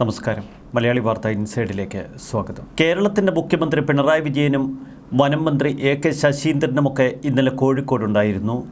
നമസ്കാരം. മലയാളി വാർത്ത ഇൻസൈഡിലേക്ക് സ്വാഗതം. കേരളത്തിന്റെ മുഖ്യമന്ത്രി പിണറായി വിജയനും വനം മന്ത്രി എ കെ ശശീന്ദ്രനുമൊക്കെ ഇന്നലെ കോഴിക്കോടുണ്ടായിരുന്നു.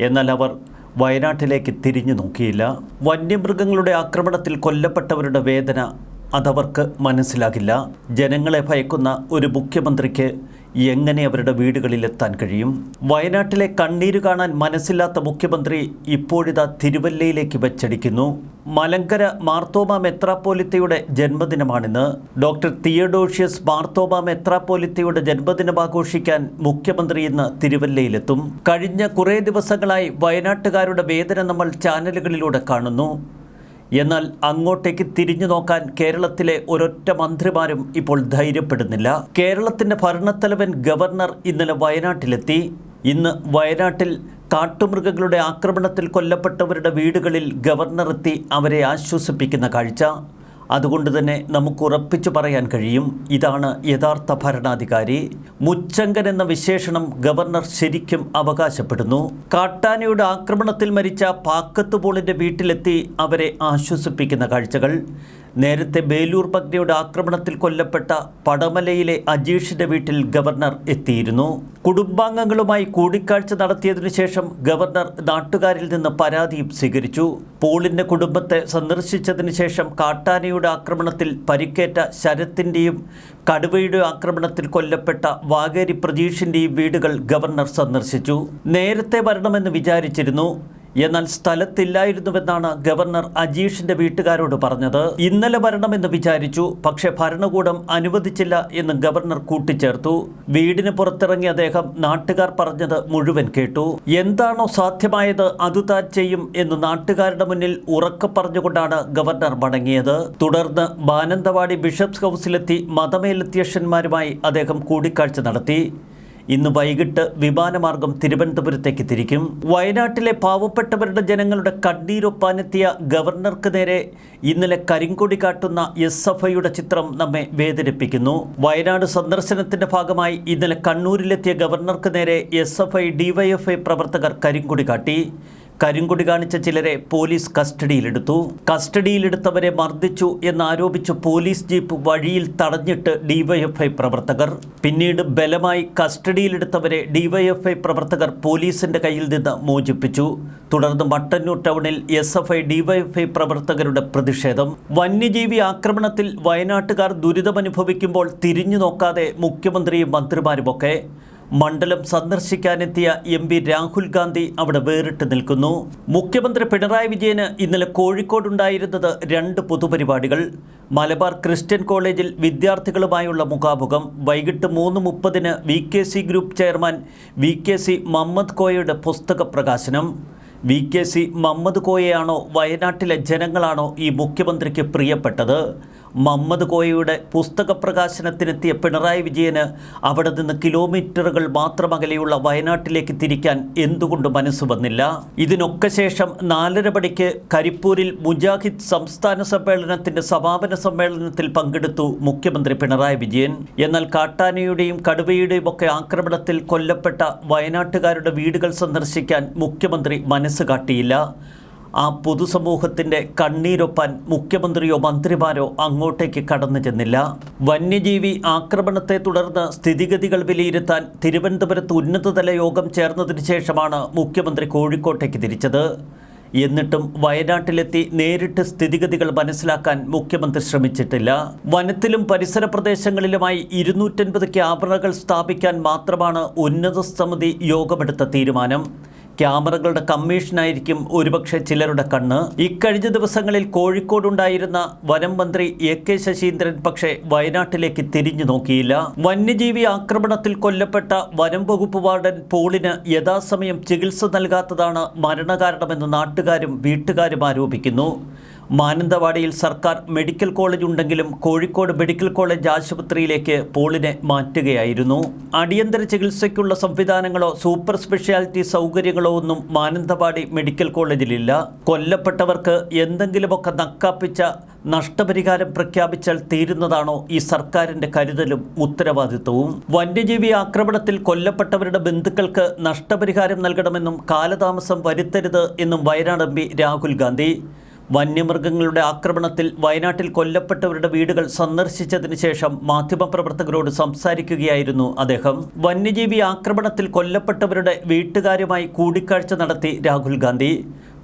എന്നാൽ അവർ വയനാട്ടിലേക്ക് തിരിഞ്ഞു നോക്കിയില്ല. വന്യമൃഗങ്ങളുടെ ആക്രമണത്തിൽ കൊല്ലപ്പെട്ടവരുടെ വേദന അതവർക്ക് മനസ്സിലാകില്ല. ജനങ്ങളെ ഭയക്കുന്ന ഒരു മുഖ്യമന്ത്രിക്ക് എങ്ങനെ അവരുടെ വീടുകളിലെത്താൻ കഴിയും? വയനാട്ടിലെ കണ്ണീര് കാണാൻ മനസ്സില്ലാത്ത മുഖ്യമന്ത്രി ഇപ്പോഴിതാ തിരുവല്ലയിലേക്ക് വെച്ചടിക്കുന്നു. മലങ്കര മാർത്തോമ മെത്രാപ്പോലിത്തയുടെ ജന്മദിനമാണിന്ന്. ഡോക്ടർ തിയഡോഷ്യസ് മാർത്തോമ മെത്രാപ്പോലിത്തയുടെ ജന്മദിനം ആഘോഷിക്കാൻ മുഖ്യമന്ത്രി ഇന്ന് തിരുവല്ലയിലെത്തും. കഴിഞ്ഞ കുറേ ദിവസങ്ങളായി വയനാട്ടുകാരുടെ വേദന നമ്മൾ ചാനലുകളിലൂടെ കാണുന്നു. എന്നാൽ അങ്ങോട്ടേക്ക് തിരിഞ്ഞു നോക്കാൻ കേരളത്തിലെ ഒരൊറ്റ മന്ത്രിമാരും ഇപ്പോൾ ധൈര്യപ്പെടുന്നില്ല. കേരളത്തിന്റെ ഭരണത്തലവൻ ഗവർണർ ഇന്നലെ വയനാട്ടിലെത്തി. ഇന്ന് വയനാട്ടിൽ കാട്ടുമൃഗങ്ങളുടെ ആക്രമണത്തിൽ കൊല്ലപ്പെട്ടവരുടെ വീടുകളിൽ ഗവർണർ എത്തി അവരെ ആശ്വസിപ്പിക്കുന്ന കാഴ്ച. അതുകൊണ്ട് തന്നെ നമുക്ക് ഉറപ്പിച്ചു പറയാൻ കഴിയും. ഇതാണ് യഥാർത്ഥ ഭരണാധികാരി. മുച്ചങ്കൻ എന്ന വിശേഷണം ഗവർണർ ശരിക്കും അവകാശപ്പെടുന്നു. കാട്ടാനയുടെ ആക്രമണത്തിൽ മരിച്ച പാക്കത്ത് പോളിന്റെ വീട്ടിലെത്തി അവരെ ആശ്വസിപ്പിക്കുന്ന കാഴ്ചകൾ. നേരത്തെ ബേലൂർ പഗ്നയുടെ ആക്രമണത്തിൽ കൊല്ലപ്പെട്ട പടമലയിലെ അജീഷിന്റെ വീട്ടിൽ ഗവർണർ എത്തിയിരുന്നു. കുടുംബാംഗങ്ങളുമായി കൂടിക്കാഴ്ച നടത്തിയതിനു ശേഷം ഗവർണർ നാട്ടുകാരിൽ നിന്ന് പരാതിയും സ്വീകരിച്ചു. പോളിന്റെ കുടുംബത്തെ സന്ദർശിച്ചതിനു ശേഷം കാട്ടാനയുടെ ആക്രമണത്തിൽ പരിക്കേറ്റ ശരത്തിന്റെയും കടുവയുടെ ആക്രമണത്തിൽ കൊല്ലപ്പെട്ട വാഗേരി പ്രതീഷിന്റെയും വീടുകൾ ഗവർണർ സന്ദർശിച്ചു. നേരത്തെ വരണമെന്ന് വിചാരിച്ചിരുന്നു. എന്നാൽ സ്ഥലത്തില്ലായിരുന്നുവെന്നാണ് ഗവർണർ അജീഷിന്റെ വീട്ടുകാരോട് പറഞ്ഞത്. ഇന്നലെ വരണമെന്ന് വിചാരിച്ചു പക്ഷേ ഭരണകൂടം അനുവദിച്ചില്ല എന്ന് ഗവർണർ കൂട്ടിച്ചേർത്തു. വീടിന് പുറത്തിറങ്ങിയ അദ്ദേഹം നാട്ടുകാർ പറഞ്ഞത് മുഴുവൻ കേട്ടു. എന്താണോ സാധ്യമായത് അത് താൻ ചെയ്യും എന്ന് നാട്ടുകാരുടെ മുന്നിൽ ഉറക്കെ പറഞ്ഞുകൊണ്ടാണ് ഗവർണർ മടങ്ങിയത് തുടർന്ന് ബാനന്തവാടി ബിഷപ്സ് ഹൗസിലെത്തി മതമേലധ്യക്ഷന്മാരുമായി അദ്ദേഹം കൂടിക്കാഴ്ച നടത്തി. ഇന്ന് വൈകിട്ട് വിമാനമാർഗം തിരുവനന്തപുരത്തേക്ക് തിരിക്കും. വയനാട്ടിലെ പാവപ്പെട്ടവരുടെ ജനങ്ങളുടെ കണ്ണീരൊപ്പാനെത്തിയ ഗവർണർക്ക് നേരെ ഇന്നലെ കരിങ്കൊടി കാട്ടുന്ന എസ് എഫ് ഐയുടെ ചിത്രം നമ്മെ വേദനിപ്പിക്കുന്നു. വയനാട് സന്ദർശനത്തിന്റെ ഭാഗമായി ഇന്നലെ കണ്ണൂരിലെത്തിയ ഗവർണർക്ക് നേരെ എസ് എഫ് ഐ ഡിവൈഎഫ്ഐ പ്രവർത്തകർ കരിങ്കൊടി കാട്ടി. കരിങ്കൊടി കാണിച്ച ചിലരെ പോലീസ് കസ്റ്റഡിയിലെടുത്തു. കസ്റ്റഡിയിലെടുത്തവരെ മർദ്ദിച്ചു എന്നാരോപിച്ച് പോലീസ് ജീപ്പ് വഴിയിൽ തടഞ്ഞിട്ട് ഡിവൈഎഫ്ഐ പ്രവർത്തകർ. പിന്നീട് ബലമായി കസ്റ്റഡിയിലെടുത്തവരെ ഡിവൈഎഫ്ഐ പ്രവർത്തകർ പോലീസിന്റെ കയ്യിൽ നിന്ന് മോചിപ്പിച്ചു. തുടർന്ന് മട്ടന്നൂർ ടൗണിൽ എസ് എഫ് ഐ ഡിവൈഎഫ്ഐ പ്രവർത്തകരുടെ പ്രതിഷേധം. വന്യജീവി ആക്രമണത്തിൽ വയനാട്ടുകാർ ദുരിതമനുഭവിക്കുമ്പോൾ തിരിഞ്ഞു നോക്കാതെ മുഖ്യമന്ത്രിയും മന്ത്രിമാരുമൊക്കെ മണ്ഡലം സന്ദർശിക്കാനെത്തിയ എം പി രാഹുൽ ഗാന്ധി അവിടെ വേറിട്ട് നിൽക്കുന്നു. മുഖ്യമന്ത്രി പിണറായി വിജയന് ഇന്നലെ കോഴിക്കോടുണ്ടായിരുന്നത് രണ്ട് പൊതുപരിപാടികൾ. മലബാർ ക്രിസ്ത്യൻ കോളേജിൽ വിദ്യാർത്ഥികളുമായുള്ള മുഖാമുഖം. വൈകിട്ട് മൂന്ന് മുപ്പതിന് V K C group chairman V K C Mammad കോയയുടെ പുസ്തക പ്രകാശനം. വി കെ സി മമ്മദ് കോയയാണോ വയനാട്ടിലെ ജനങ്ങളാണോ ഈ മുഖ്യമന്ത്രിക്ക് പ്രിയപ്പെട്ടത്? മമ്മദ് കോയയുടെ പുസ്തക പ്രകാശനത്തിനെത്തിയ പിണറായി വിജയന് അവിടെ നിന്ന് കിലോമീറ്ററുകൾ മാത്രം അകലെയുള്ള വയനാട്ടിലേക്ക് തിരിക്കാൻ എന്തുകൊണ്ട് മനസ്സ് വന്നില്ല? ഇതിനൊക്കെ ശേഷം നാലര മണിക്ക് കരിപ്പൂരിൽ മുജാഹിദ് സംസ്ഥാന സമ്മേളനത്തിന്റെ സമാപന സമ്മേളനത്തിൽ പങ്കെടുത്തു മുഖ്യമന്ത്രി പിണറായി വിജയൻ. എന്നാൽ കാട്ടാനയുടെയും കടുവയുടെയും ഒക്കെ ആക്രമണത്തിൽ കൊല്ലപ്പെട്ട വയനാട്ടുകാരുടെ വീടുകൾ സന്ദർശിക്കാൻ മുഖ്യമന്ത്രി മനസ്സ് കാട്ടിയില്ല. ആ പൊതുസമൂഹത്തിന്റെ കണ്ണീരൊപ്പാൻ മുഖ്യമന്ത്രിയോ മന്ത്രിമാരോ അങ്ങോട്ടേക്ക് കടന്നു ചെന്നില്ല. വന്യജീവി ആക്രമണത്തെ തുടർന്ന് സ്ഥിതിഗതികൾ വിലയിരുത്താൻ തിരുവനന്തപുരത്ത് ഉന്നതതല യോഗം ചേർന്നതിന് ശേഷമാണ് മുഖ്യമന്ത്രി കോഴിക്കോട്ടേക്ക് തിരിച്ചത്. എന്നിട്ടും വയനാട്ടിലെത്തി നേരിട്ട് സ്ഥിതിഗതികൾ മനസ്സിലാക്കാൻ മുഖ്യമന്ത്രി ശ്രമിച്ചിട്ടില്ല. വനത്തിലും പരിസര പ്രദേശങ്ങളിലുമായി ഇരുന്നൂറ്റൻപത് ക്യാമറകൾ സ്ഥാപിക്കാൻ മാത്രമാണ് ഉന്നത സമിതി യോഗമെടുത്ത തീരുമാനം. ക്യാമറകളുടെ കമ്മീഷനായിരിക്കും ഒരുപക്ഷെ ചിലരുടെ കണ്ണ്. ഇക്കഴിഞ്ഞ ദിവസങ്ങളിൽ കോഴിക്കോടുണ്ടായിരുന്ന വനം മന്ത്രി എ കെ ശശീന്ദ്രൻ പക്ഷേ വയനാട്ടിലേക്ക് തിരിഞ്ഞു നോക്കിയില്ല. വന്യജീവി ആക്രമണത്തിൽ കൊല്ലപ്പെട്ട വനം വകുപ്പ് വാർഡൻ പോളിന് യഥാസമയം ചികിത്സ നൽകാത്തതാണ് മരണകാരണമെന്ന് നാട്ടുകാരും വീട്ടുകാരും ആരോപിക്കുന്നു. മാനന്തവാടിയിൽ സർക്കാർ മെഡിക്കൽ കോളേജ് ഉണ്ടെങ്കിലും കോഴിക്കോട് മെഡിക്കൽ കോളേജ് ആശുപത്രിയിലേക്ക് പോളിനെ മാറ്റുകയായിരുന്നു. അടിയന്തര ചികിത്സയ്ക്കുള്ള സംവിധാനങ്ങളോ സൂപ്പർ സ്പെഷ്യാലിറ്റി സൗകര്യങ്ങളോ ഒന്നും മാനന്തവാടി മെഡിക്കൽ കോളേജിലില്ല. കൊല്ലപ്പെട്ടവർക്ക് എന്തെങ്കിലുമൊക്കെ നക്കാപ്പിച്ച നഷ്ടപരിഹാരം പ്രഖ്യാപിച്ചാൽ തീരുന്നതാണോ ഈ സർക്കാരിന്റെ കരുതലും ഉത്തരവാദിത്വവും? വന്യജീവി ആക്രമണത്തിൽ കൊല്ലപ്പെട്ടവരുടെ ബന്ധുക്കൾക്ക് നഷ്ടപരിഹാരം നൽകണമെന്നും കാലതാമസം വരുത്തരുത് എന്നും വയനാട് എം രാഹുൽ ഗാന്ധി. വന്യമൃഗങ്ങളുടെ ആക്രമണത്തിൽ വയനാട്ടിൽ കൊല്ലപ്പെട്ടവരുടെ വീടുകൾ സന്ദർശിച്ചതിന് ശേഷം മാധ്യമപ്രവർത്തകരോട് സംസാരിക്കുകയായിരുന്നു അദ്ദേഹം. വന്യജീവി ആക്രമണത്തിൽ കൊല്ലപ്പെട്ടവരുടെ വീട്ടുകാരുമായി കൂടിക്കാഴ്ച നടത്തി രാഹുൽ ഗാന്ധി.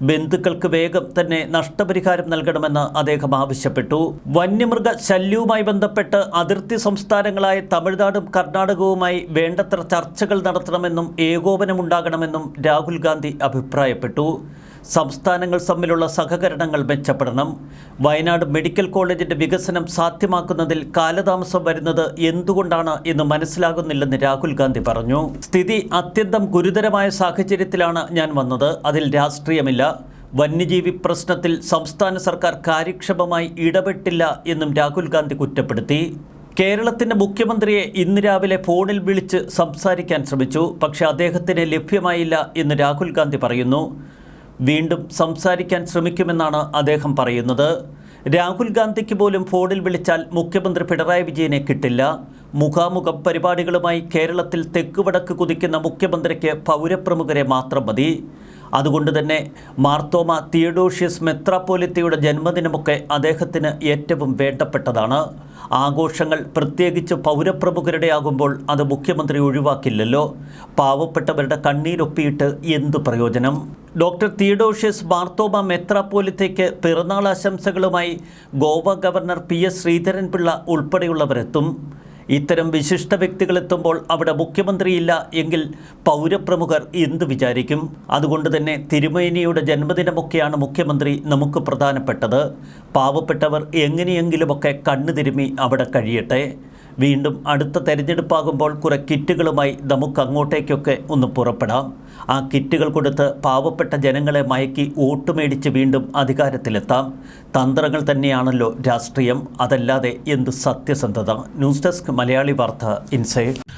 ബന്ധുക്കൾക്ക് വേഗം തന്നെ നഷ്ടപരിഹാരം നൽകണമെന്ന് അദ്ദേഹം ആവശ്യപ്പെട്ടു. വന്യമൃഗ ശല്യവുമായി ബന്ധപ്പെട്ട് അതിർത്തി സംസ്ഥാനങ്ങളായ തമിഴ്നാടും കർണാടകവുമായി വേണ്ടത്ര ചർച്ചകൾ നടത്തണമെന്നും ഏകോപനമുണ്ടാകണമെന്നും രാഹുൽ ഗാന്ധി അഭിപ്രായപ്പെട്ടു. സംസ്ഥാനങ്ങൾ തമ്മിലുള്ള സഹകരണങ്ങൾ മെച്ചപ്പെടണം. വയനാട് മെഡിക്കൽ കോളേജിന്റെ വികസനം സാധ്യമാക്കുന്നതിൽ കാലതാമസം വരുന്നത് എന്തുകൊണ്ടാണ് എന്ന് മനസ്സിലാകുന്നില്ലെന്ന് രാഹുൽ ഗാന്ധി പറഞ്ഞു. സ്ഥിതി അത്യന്തം ഗുരുതരമായ സാഹചര്യത്തിലാണ് ഞാൻ വന്നത്. അതിൽ രാഷ്ട്രീയമില്ല. വന്യജീവി പ്രശ്നത്തിൽ സംസ്ഥാന സർക്കാർ കാര്യക്ഷമമായി ഇടപെട്ടില്ല എന്നും രാഹുൽ ഗാന്ധി കുറ്റപ്പെടുത്തി. കേരളത്തിന്റെ മുഖ്യമന്ത്രിയെ ഇന്ന് രാവിലെ ഫോണിൽ വിളിച്ച് സംസാരിക്കാൻ ശ്രമിച്ചു. പക്ഷേ അദ്ദേഹത്തിന് ലഭ്യമായില്ല എന്ന് രാഹുൽ ഗാന്ധി പറയുന്നു. വീണ്ടും സംസാരിക്കാൻ ശ്രമിക്കുമെന്നാണ് അദ്ദേഹം പറയുന്നത്. രാഹുൽ ഗാന്ധിക്ക് പോലും ഫോണിൽ വിളിച്ചാൽ മുഖ്യമന്ത്രി പിണറായി വിജയനെ കിട്ടില്ല. മുഖാമുഖം പരിപാടികളുമായി കേരളത്തിൽ തെക്കുവടക്ക് കുതിക്കുന്ന മുഖ്യമന്ത്രിക്ക് പൗരപ്രമുഖരെ മാത്രം മതി. അതുകൊണ്ട് തന്നെ മാർത്തോമ തിയഡോഷ്യസ് മെത്രാപ്പോലിത്തയുടെ ജന്മദിനമൊക്കെ അദ്ദേഹത്തിന് ഏറ്റവും വേണ്ടപ്പെട്ടതാണ്. ആഘോഷങ്ങൾ പ്രത്യേകിച്ച് പൗരപ്രമുഖരുടെ ആകുമ്പോൾ അത് മുഖ്യമന്ത്രി ഒഴിവാക്കില്ലല്ലോ. പാവപ്പെട്ടവരുടെ കണ്ണീരൊപ്പിയിട്ട് എന്തു പ്രയോജനം? ഡോക്ടർ തിയഡോഷ്യസ് മാർത്തോമ മെത്രാപ്പോലിത്തയ്ക്ക് പിറന്നാൾ ആശംസകളുമായി Goa governor P S Sreedharan Pillai ഉൾപ്പെടെയുള്ളവരെത്തും. ഇത്തരം വിശിഷ്ട വ്യക്തികളെത്തുമ്പോൾ അവിടെ മുഖ്യമന്ത്രിയില്ല എങ്കിൽ പൗരപ്രമുഖർ എന്ത് വിചാരിക്കും? അതുകൊണ്ട് തന്നെ തിരുമേനിയുടെ ജന്മദിനമൊക്കെയാണ് മുഖ്യമന്ത്രി നമുക്ക് പ്രധാനപ്പെട്ടത്. പാവപ്പെട്ടവർ എങ്ങനെയെങ്കിലുമൊക്കെ കണ്ണു തിരുമി അവിടെ കഴിയട്ടെ. വീണ്ടും അടുത്ത തെരഞ്ഞെടുപ്പാകുമ്പോൾ കുറെ കിറ്റുകളുമായി നമുക്ക് അങ്ങോട്ടേക്കൊക്കെ ഒന്ന് പുറപ്പെടാം. ആ കിറ്റുകൾ കൊടുത്ത് പാവപ്പെട്ട ജനങ്ങളെ മയക്കി വോട്ട് മേടിച്ച് വീണ്ടും അധികാരത്തിലെത്താം. തന്ത്രങ്ങൾ തന്നെയാണല്ലോ രാഷ്ട്രീയം. അതല്ലാതെ എന്ത് സത്യസന്ധത. ന്യൂസ് ഡെസ്ക് മലയാളി വാർത്ത ഇൻസൈഡ്.